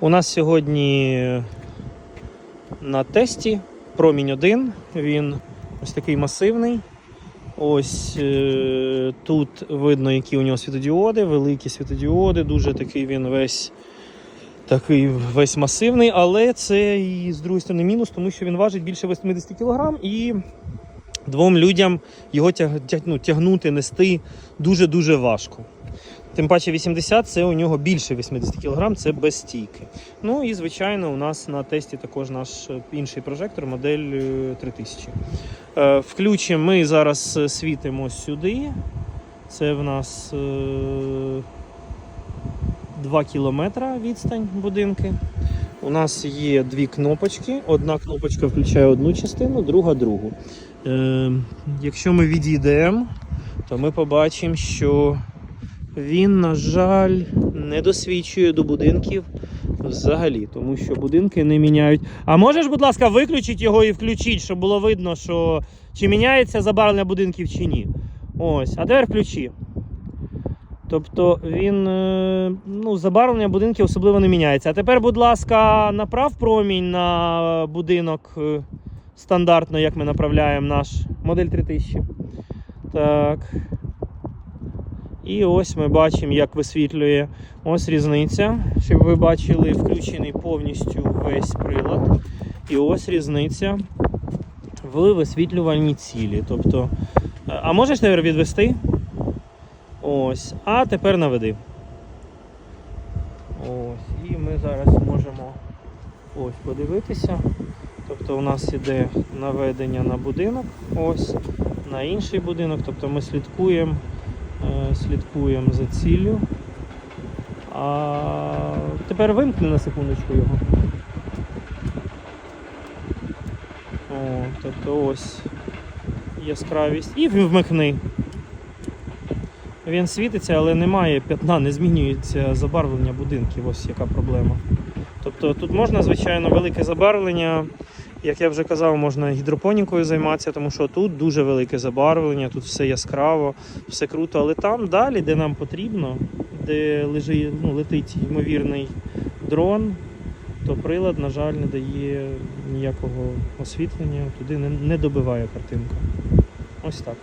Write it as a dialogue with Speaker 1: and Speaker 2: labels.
Speaker 1: У нас сьогодні на тесті промінь 1. Він ось такий масивний. Ось е, тут видно, які у нього світодіоди, великі світодіоди, дуже такий він весь такий весь масивний, але це і з другої сторони мінус, тому що він важить більше 80 кг і двом людям його ну, тягнути, нести дуже-дуже важко. Тим паче 80 це у нього більше 80 кг, це без стійки. Ну і звичайно, у нас на тесті також наш е, інший прожектор, модель е, 3000. Е, Включимо ми зараз е, світимо сюди. Це в нас е, 2 кілометра відстань будинки. У нас є дві кнопочки. Одна кнопочка включає одну частину, друга другу. Е, якщо ми відійдемо, то ми побачимо, що він, на жаль, не досвідчує до будинків взагалі, тому що будинки не міняють. А можеш, будь ласка, виключити його і включити, щоб було видно, що чи міняється забарвлення будинків чи ні. Ось, а тепер включи. Тобто він е, ну, забарвлення будинків особливо не міняється. А тепер, будь ласка, направ промінь на будинок е, стандартно, як ми направляємо наш модель 3000. Так. І ось ми бачимо, як висвітлює. Ось різниця, щоб ви бачили, включений повністю весь прилад. І ось різниця в висвітлювальній цілі. Тобто, е, а можеш тепер відвести? Ось. А тепер наведи. Ось. І ми зараз можемо ось подивитися. Тобто у нас іде наведення на будинок, ось, на інший будинок. Тобто ми слідкуємо, е, слідкуємо за ціллю. А тепер вимкни на секундочку його. О, тобто ось яскравість. І вмикни. Він світиться, але немає п'ятна, не змінюється забарвлення будинків. Ось яка проблема. Тобто тут можна, звичайно, велике забарвлення. Як я вже казав, можна гідропонікою займатися, тому що тут дуже велике забарвлення, тут все яскраво, все круто. Але там далі, де нам потрібно, де лежить, ну, летить ймовірний дрон, то прилад, на жаль, не дає ніякого освітлення, туди не, добиває картинку. Ось так.